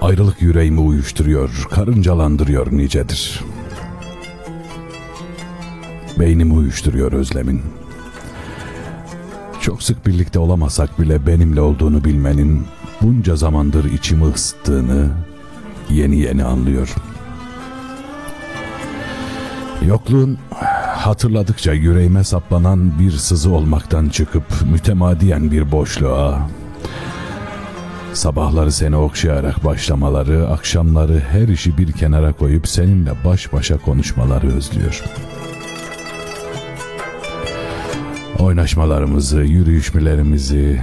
Ayrılık yüreğimi uyuşturuyor, karıncalandırıyor nicedir. Beynimi uyuşturuyor özlemin. Çok sık birlikte olamasak bile benimle olduğunu bilmenin bunca zamandır içimi ısıttığını yeni yeni anlıyorum. Yokluğun hatırladıkça yüreğime saplanan bir sızı olmaktan çıkıp mütemadiyen bir boşluğa, sabahları seni okşayarak başlamaları, akşamları her işi bir kenara koyup seninle baş başa konuşmaları özlüyorum. Oynaşmalarımızı, yürüyüşmelerimizi,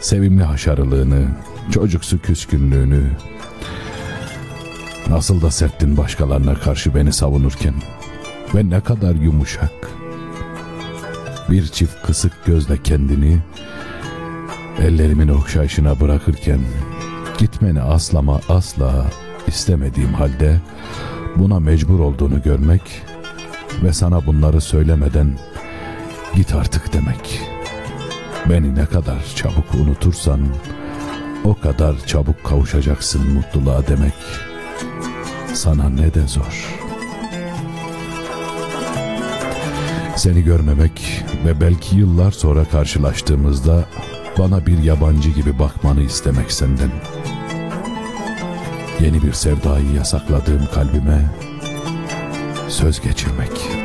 sevimli haşarılığını, çocuksu küskünlüğünü, nasıl da serttin başkalarına karşı beni savunurken ve ne kadar yumuşak. Bir çift kısık gözle kendini ellerimin okşayışına bırakırken gitmeni aslama asla istemediğim halde buna mecbur olduğunu görmek ve sana bunları söylemeden git artık demek. Beni ne kadar çabuk unutursan o kadar çabuk kavuşacaksın mutluluğa demek. Sana ne de zor. Seni görmemek ve belki yıllar sonra karşılaştığımızda bana bir yabancı gibi bakmanı istemek senden. Yeni bir sevdayı yasakladığım kalbime söz geçirmek.''